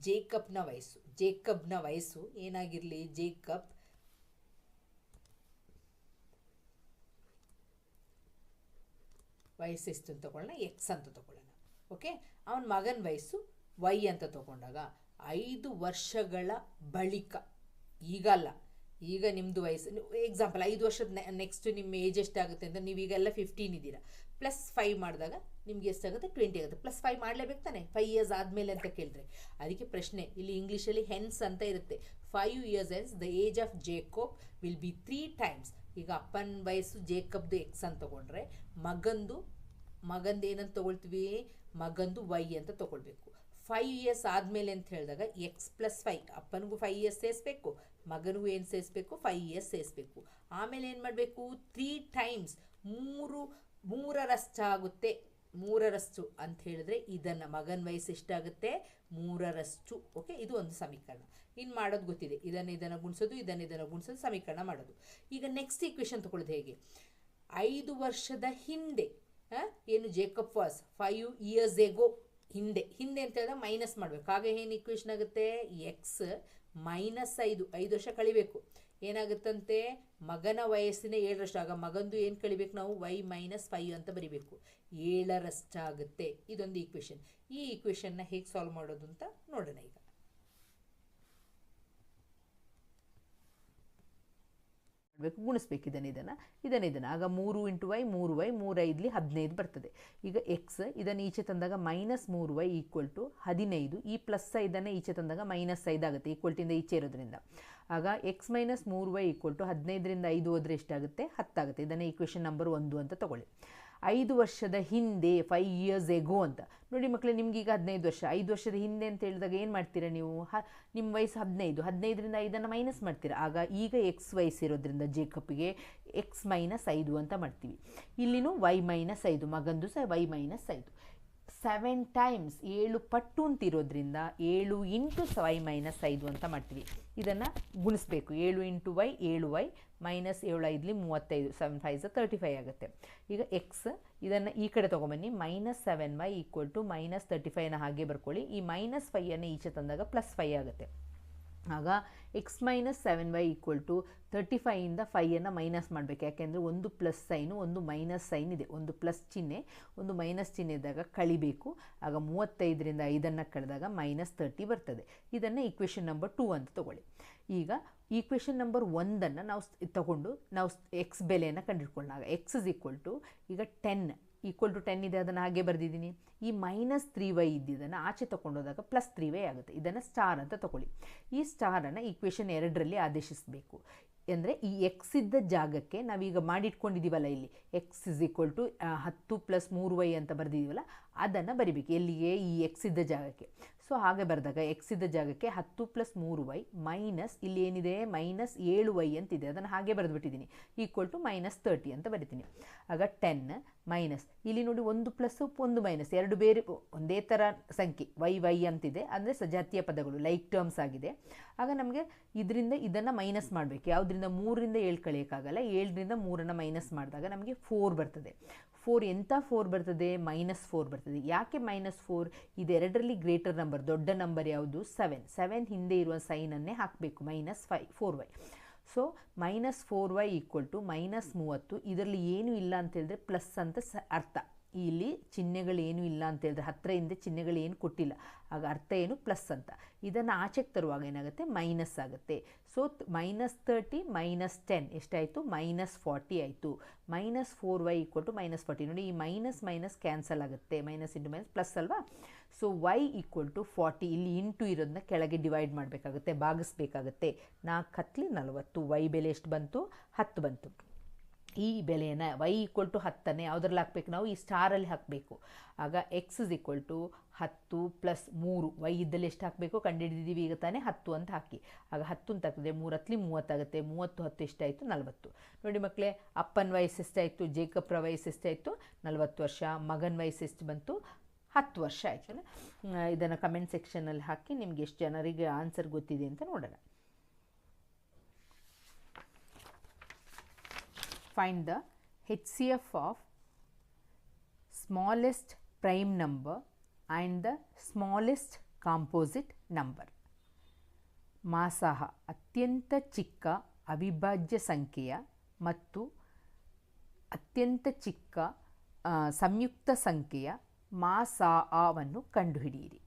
ಜೇಕಬ್ನ ವಯಸ್ಸು ಜೇಕಬ್ನ ವಯಸ್ಸು ಏನಾಗಿರಲಿ ಜೇಕಬ್ ವಯಸ್ಸು ಎಷ್ಟು ಅಂತ ತಗೊಳ್ಳೋಣ, ಎಕ್ಸ್ ಅಂತ ತಗೊಳ್ಳೋಣ. ಓಕೆ? ಅವನ ಮಗನ ವಯಸ್ಸು ವೈ ಅಂತ ತಗೊಂಡಾಗ, ಐದು ವರ್ಷಗಳ ಬಳಿಕ, ಈಗಲ್ಲ. ಈಗ ನಿಮ್ಮದು ವಯಸ್ಸು ಎಕ್ಸಾಂಪಲ್ ಐದು ವರ್ಷದ ನೆಕ್ಸ್ಟ್ ನಿಮ್ಮ ಏಜ್ ಎಷ್ಟಾಗುತ್ತೆ ಅಂತ ನೀವೀಗೆಲ್ಲ ಫಿಫ್ಟೀನ್ ಇದ್ದೀರಾ. ಪ್ಲಸ್ ಫೈವ್ ಮಾಡಿದಾಗ ನಿಮ್ಗೆ ಎಷ್ಟಾಗುತ್ತೆ? ಟ್ವೆಂಟಿ ಆಗುತ್ತೆ. ಪ್ಲಸ್ ಫೈವ್ ಮಾಡಲೇಬೇಕು ತಾನೆ? ಫೈವ್ ಇಯರ್ಸ್ ಆದಮೇಲೆ ಅಂತ ಕೇಳಿದ್ರೆ. ಅದಕ್ಕೆ ಪ್ರಶ್ನೆ, ಇಲ್ಲಿ ಇಂಗ್ಲೀಷಲ್ಲಿ ಹೆನ್ಸ್ ಅಂತ ಇರುತ್ತೆ. Five years hence the age of Jacob will be three times ಈಗ ಅಪ್ಪನ ವಯಸ್ಸು ಜೇಕಬ್ದು ಎಕ್ಸ್ ಅಂತ ತೊಗೊಂಡ್ರೆ, ಮಗಂದು ಮಗಂದು ಏನಂತ ತೊಗೊಳ್ತೀವಿ? ಮಗಂದು ವೈ ಅಂತ ತಗೊಳ್ಬೇಕು. ಫೈವ್ ಇಯರ್ಸ್ ಆದಮೇಲೆ ಅಂತ ಹೇಳಿದಾಗ ಎಕ್ಸ್ ಪ್ಲಸ್ ಫೈ ಅಪ್ಪನಿಗೂ ಫೈವ್ ಇಯರ್ಸ್ ಸೇರಿಸ್ಬೇಕು, ಮಗನಿಗೂ ಏನು ಸೇರಿಸ್ಬೇಕು? ಫೈವ್ ಇಯರ್ಸ್ ಸೇರಿಸ್ಬೇಕು. ಆಮೇಲೆ ಏನು ಮಾಡಬೇಕು? ತ್ರೀ ಟೈಮ್ಸ್ ಮೂರು ಮೂರರಷ್ಟಾಗುತ್ತೆ ಮೂರರಷ್ಟು ಅಂತ ಹೇಳಿದ್ರೆ ಇದನ್ನು ಮಗನ ವಯಸ್ಸು ಎಷ್ಟಾಗುತ್ತೆ? ಮೂರರಷ್ಟು. ಓಕೆ ಇದು ಒಂದು ಸಮೀಕರಣ. ಇನ್ನು ಮಾಡೋದು ಗೊತ್ತಿದೆ. ಇದನ್ನು ಇದನ್ನು ಗುಣಿಸೋದು, ಇದನ್ನು ಇದನ್ನು ಗುಣಿಸೋದು, ಸಮೀಕರಣ ಮಾಡೋದು. ಈಗ ನೆಕ್ಸ್ಟ್ ಈಕ್ವೇಷನ್ ತೊಗೊಳ್ಳೋದು ಹೇಗೆ? ಐದು ವರ್ಷದ ಹಿಂದೆ ಏನು Jacob was five years ago ಹಿಂದೆ ಹಿಂದೆ ಅಂತ ಹೇಳಿದ್ರೆ ಮೈನಸ್ ಮಾಡಬೇಕು. ಹಾಗೆ ಏನು ಈಕ್ವೇಷನ್ ಆಗುತ್ತೆ? ಎಕ್ಸ್ ಮೈನಸ್ ಐದು ಐದು ವರ್ಷ ಕಳಿಬೇಕು. ಏನಾಗುತ್ತಂತೆ? ಮಗನ ವಯಸ್ಸಿನ ವರ್ಷ ಆಗ ಮಗಂದು ಏನು ಕಳಿಬೇಕು ನಾವು? ವೈ ಮೈನಸ್ ಫೈವ್ ಅಂತ ಬರಿಬೇಕು. ಏಳರಷ್ಟಾಗುತ್ತೆ. ಇದೊಂದು ಈಕ್ವೇಷನ್ ಈ ಈಕ್ವೇಷನ್ನ ಹೇಗೆ ಸಾಲ್ವ್ ಮಾಡೋದು ಅಂತ ನೋಡೋಣ ಈಗ. ಮಾಡಬೇಕು ಗುಣಿಸ್ಬೇಕು. ಇದನ್ನು ಇದನ್ನು ಇದನ್ನು ಆಗ ಮೂರು ಇಂಟು ವೈ, ಮೂರು ವೈ, ಮೂರು ಐದಲಿ ಹದಿನೈದು ಬರ್ತದೆ. ಈಗ ಎಕ್ಸ್ ಇದನ್ನು ಈಚೆ ತಂದಾಗ ಮೈನಸ್ ಮೂರು ವೈ ಈಕ್ವಲ್ ಟು ಹದಿನೈದು. ಈ ಪ್ಲಸ್ ಐದನ್ನು ಈಚೆ ತಂದಾಗ ಮೈನಸ್ ಐದು ಆಗುತ್ತೆ ಈಕ್ವಲ್ಟಿಂದ ಈಚೆ ಇರೋದ್ರಿಂದ. ಆಗ ಎಕ್ಸ್ ಮೈನಸ್ ಮೂರು ವೈ ಈಕ್ವಲ್ ಟು ಹದಿನೈದರಿಂದ ಐದು ಹೋದರೆ ಎಷ್ಟಾಗುತ್ತೆ? ಹತ್ತಾಗುತ್ತೆ. ಇದನ್ನು ಈಕ್ವೇಷನ್ ನಂಬರ್ ಒಂದು ಅಂತ ತಗೊಳ್ಳಿ. ಐದು ವರ್ಷದ ಹಿಂದೆ ಫೈವ್ ಇಯರ್ಸ್ ಎಗೋ ಅಂತ. ನೋಡಿ ಮಕ್ಕಳೇ ಈಗ ಹದಿನೈದು ವರ್ಷ. ಐದು ವರ್ಷದ ಹಿಂದೆ ಅಂತ ಹೇಳಿದಾಗ ಏನು ಮಾಡ್ತೀರಾ ನೀವು? ಹ ನಿಮ್ಮ ವಯಸ್ಸು ಹದಿನೈದು. ಹದಿನೈದರಿಂದ ಐದನ್ನು ಮೈನಸ್ ಮಾಡ್ತೀರಾ. ಆಗ ಈಗ ಎಕ್ಸ್ ವಯಸ್ಸಿರೋದ್ರಿಂದ ಜೇಕಪ್ಗೆ ಎಕ್ಸ್ ಮೈನಸ್ ಐದು ಅಂತ ಮಾಡ್ತೀವಿ. ಇಲ್ಲಿನೂ ವೈ ಮೈನಸ್ ಐದು, ಮಗಂದು ಸಹ ವೈ ಮೈನಸ್ ಐದು. ಸೆವೆನ್ ಟೈಮ್ಸ್ ಏಳು ಪಟ್ಟು ಅಂತಿರೋದ್ರಿಂದ ಏಳು ಇಂಟು ವೈ ಮೈನಸ್ ಐದು ಅಂತ ಮಾಡ್ತೀವಿ. ಇದನ್ನು ಗುಣಿಸ್ಬೇಕು. ಏಳು ಇಂಟು ವೈ, ಏಳು ವೈ ಮೈನಸ್ ಏಳು ಐದಲಿ ಮೂವತ್ತೈದು ಸೆವೆನ್ ಫೈವ್ ತರ್ಟಿ ಫೈವ್ ಆಗುತ್ತೆ. ಈಗ ಎಕ್ಸ್ ಇದನ್ನು ಈ ಕಡೆ ತೊಗೊಂಬನ್ನಿ. Minus seven Y equal to minus thirty ಫೈವ್ನ ಹಾಗೆ ಬರ್ಕೊಳ್ಳಿ. ಈ ಮೈನಸ್ ಫೈಯನ್ನು ಈಚೆ ತಂದಾಗ ಪ್ಲಸ್ ಫೈ ಆಗುತ್ತೆ. ಆಗ X minus seven Y equal to thirty ಫೈಯಿಂದ ಫೈಯನ್ನು ಮೈನಸ್ ಮಾಡಬೇಕು. ಯಾಕೆಂದರೆ ಒಂದು ಪ್ಲಸ್ ಸೈನು ಒಂದು ಮೈನಸ್ ಸೈನ್ ಇದೆ. ಒಂದು ಪ್ಲಸ್ ಚಿಹ್ನೆ, ಒಂದು ಮೈನಸ್ ಚಿಹ್ನೆ ಇದ್ದಾಗ ಕಳಿಬೇಕು. ಆಗ ಮೂವತ್ತೈದರಿಂದ ಐದನ್ನು ಕಳೆದಾಗ ಮೈನಸ್ ತರ್ಟಿ ಬರ್ತದೆ. ಇದನ್ನು ಈಕ್ವೇಷನ್ ನಂಬರ್ ಟೂ ಅಂತ ತಗೊಳ್ಳಿ. ಈಗ ಈಕ್ವೇಷನ್ ನಂಬರ್ ಒಂದನ್ನು ನಾವು ತಗೊಂಡು ನಾವು ಎಕ್ಸ್ ಬೆಲೆಯನ್ನು ಕಂಡುಹಿಡ್ಕೊಳ್ಳೋಣ. ಎಕ್ಸ್ ಇಸ್ ಈಕ್ವಲ್ ಟು ಈಗ ಟೆನ್ ಈಕ್ವಲ್ ಟು ಟೆನ್ ಇದೆ, ಅದನ್ನು ಹಾಗೆ ಬರೆದಿದ್ದೀನಿ. ಈ ಮೈನಸ್ ತ್ರೀ ವೈ ಇದ್ದಿದ್ದನ್ನು ಆಚೆ ತೊಗೊಂಡೋದಾಗ ಪ್ಲಸ್ ತ್ರೀ ವೈ ಆಗುತ್ತೆ. ಇದನ್ನು ಸ್ಟಾರ್ ಅಂತ ತಗೊಳ್ಳಿ ಈ ಸ್ಟಾರನ್ನು ಈಕ್ವೇಷನ್ ಎರಡರಲ್ಲಿ ಆದೇಶಿಸಬೇಕು. ಅಂದರೆ ಈ ಎಕ್ಸ್ ಇದ್ದ ಜಾಗಕ್ಕೆ ನಾವೀಗ ಮಾಡಿಟ್ಕೊಂಡಿದ್ದೀವಲ್ಲ ಇಲ್ಲಿ. ಎಕ್ಸ್ ಇಸ್ ಈಕ್ವಲ್ ಟು ಹತ್ತು ಪ್ಲಸ್ ಮೂರು ವೈ ಅಂತ ಬರೆದಿದ್ದೀವಲ್ಲ ಅದನ್ನು ಬರಿಬೇಕು. ಎಲ್ಲಿಗೆ? ಈ ಎಕ್ಸ್ ಇದ್ದ ಜಾಗಕ್ಕೆ. ಸೊ ಹಾಗೆ ಬರೆದಾಗ ಎಕ್ಸ್ ಇದ್ದ ಜಾಗಕ್ಕೆ ಹತ್ತು ಪ್ಲಸ್ ಮೂರು ವೈ ಮೈನಸ್ ಇಲ್ಲಿ ಏನಿದೆ? ಮೈನಸ್ ಏಳು ವೈ ಅಂತಿದೆ. ಅದನ್ನು ಹಾಗೆ ಬರೆದುಬಿಟ್ಟಿದ್ದೀನಿ ಈಕ್ವಲ್ ಟು ಮೈನಸ್ ತರ್ಟಿ ಅಂತ ಬರಿತೀನಿ. ಆಗ ಟೆನ್ ಮೈನಸ್ ಇಲ್ಲಿ ನೋಡಿ ಒಂದು ಪ್ಲಸ್ ಒಂದು ಮೈನಸ್ ಎರಡು ಬೇರೆ, ಒಂದೇ ಥರ ಸಂಖ್ಯೆ ವೈ ವೈ ಅಂತಿದೆ. ಅಂದರೆ ಸಜಾತಿಯ ಪದಗಳು ಲೈಕ್ ಟರ್ಮ್ಸ್ ಆಗಿದೆ. ಆಗ ನಮಗೆ ಇದರಿಂದ ಇದನ್ನು ಮೈನಸ್ ಮಾಡಬೇಕು. ಯಾವುದರಿಂದ? ಮೂರರಿಂದ ಏಳು ಕಳೆಯೋಕ್ಕಾಗಲ್ಲ. ಏಳರಿಂದ ಮೂರನ್ನು ಮೈನಸ್ ಮಾಡಿದಾಗ ನಮಗೆ ಫೋರ್ ಬರ್ತದೆ. ಫೋರ್ ಎಂಥ ಫೋರ್ ಬರ್ತದೆ? ಮೈನಸ್ ಫೋರ್ ಬರ್ತದೆ. ಯಾಕೆ ಮೈನಸ್ ಫೋರ್ ಇದೆರಡರಲ್ಲಿ ಗ್ರೇಟರ್ ನಂಬರ್ ದೊಡ್ಡ ನಂಬರ್ ಯಾವುದು? ಸೆವೆನ್ ಸೆವೆನ್ ಹಿಂದೆ ಇರುವ ಸೈನನ್ನೇ ಹಾಕಬೇಕು. Minus five four Y so minus four Y equal to minus ಮೂವತ್ತು. ಇದರಲ್ಲಿ ಏನೂ ಇಲ್ಲ ಅಂತ ಹೇಳಿದ್ರೆ ಪ್ಲಸ್ ಅಂತ ಸ ಅರ್ಥ. ಇಲ್ಲಿ ಚಿಹ್ನೆಗಳೇನು ಇಲ್ಲ ಅಂತ ಹೇಳಿದ್ರೆ ಹತ್ತಿರ ಹಿಂದೆ ಚಿಹ್ನೆಗಳೇನು ಕೊಟ್ಟಿಲ್ಲ. ಆಗ ಅರ್ಥ ಏನು? ಪ್ಲಸ್ ಅಂತ. ಇದನ್ನು ಆಚೆಗೆ ತರುವಾಗ ಏನಾಗುತ್ತೆ? ಮೈನಸ್ ಆಗುತ್ತೆ. So minus thirty minus ten ಎಷ್ಟಾಯಿತು? ಮೈನಸ್ ಫಾರ್ಟಿ ಆಯಿತು. Minus four Y equal to minus forty ನೋಡಿ, ಈ ಮೈನಸ್ ಮೈನಸ್ ಕ್ಯಾನ್ಸಲ್ ಆಗುತ್ತೆ. ಮೈನಸ್ ಇಂಟು ಮೈನಸ್ ಪ್ಲಸ್ ಅಲ್ವಾ? So Y equal to forty ಇಲ್ಲಿ ಇಂಟು ಇರೋದನ್ನ ಕೆಳಗೆ ಡಿವೈಡ್ ಮಾಡಬೇಕಾಗುತ್ತೆ, ಭಾಗಿಸ್ಬೇಕಾಗುತ್ತೆ. ನಾಲ್ಕು ಹತ್ತಲಿ ನಲವತ್ತು ವೈ ಬೆಲೆ ಎಷ್ಟು ಬಂತು? ಹತ್ತು ಬಂತು. ಈ ಬೆಲೆಯನ್ನು ವೈ ಈಕ್ವಲ್ ಟು ಹತ್ತನ್ನೇ ಯಾವುದ್ರಲ್ಲಿ ಹಾಕಬೇಕು ನಾವು? ಈ ಸ್ಟಾರಲ್ಲಿ ಹಾಕಬೇಕು. ಆಗ ಎಕ್ಸ್ ಇಸ್ ಈಕ್ವಲ್ ಟು ಹತ್ತು ಪ್ಲಸ್ ಮೂರು. ವೈ ಇದ್ದಲ್ಲಿ ಎಷ್ಟು ಹಾಕಬೇಕು? ಕಂಡುಹಿಡಿದಿದ್ದೀವಿ ಈಗ ತಾನೇ ಹತ್ತು ಅಂತ ಹಾಕಿ. ಆಗ ಹತ್ತು ಅಂತ ಹಾಕಿದ್ರೆ ಮೂರು ಹತ್ತಲಿ ಮೂವತ್ತಾಗುತ್ತೆ ಮೂವತ್ತು ಹತ್ತು ಎಷ್ಟಾಯಿತು? ನಲವತ್ತು. ನೋಡಿ ಮಕ್ಕಳೇ, ಅಪ್ಪನ ವಯಸ್ಸು ಎಷ್ಟಾಯಿತು? ಜೇಕಬ್ರ ವಯಸ್ಸು ಎಷ್ಟಾಯಿತು? ನಲವತ್ತು ವರ್ಷ. ಮಗನ ವಯಸ್ಸು ಎಷ್ಟು ಬಂತು? ಹತ್ತು ವರ್ಷ ಆಯಿತು ಇದನ್ನು ಕಮೆಂಟ್ ಸೆಕ್ಷನಲ್ಲಿ ಹಾಕಿ ನಿಮ್ಗೆ ಎಷ್ಟು ಜನರಿಗೆ ಆನ್ಸರ್ ಗೊತ್ತಿದೆ ಅಂತ ನೋಡೋಣ. Find the HCF of smallest prime number and the smallest composite number ಮಾಸಾಹ ಅತ್ಯಂತ ಚಿಕ್ಕ ಅವಿಭಾಜ್ಯ ಸಂಖ್ಯೆಯ ಮತ್ತು ಅತ್ಯಂತ ಚಿಕ್ಕ ಸಂಯುಕ್ತ ಸಂಖ್ಯೆಯ ಮಾಸಾ ಮಾಸಾವನ್ನು ಕಂಡುಹಿಡಿಯಿರಿ.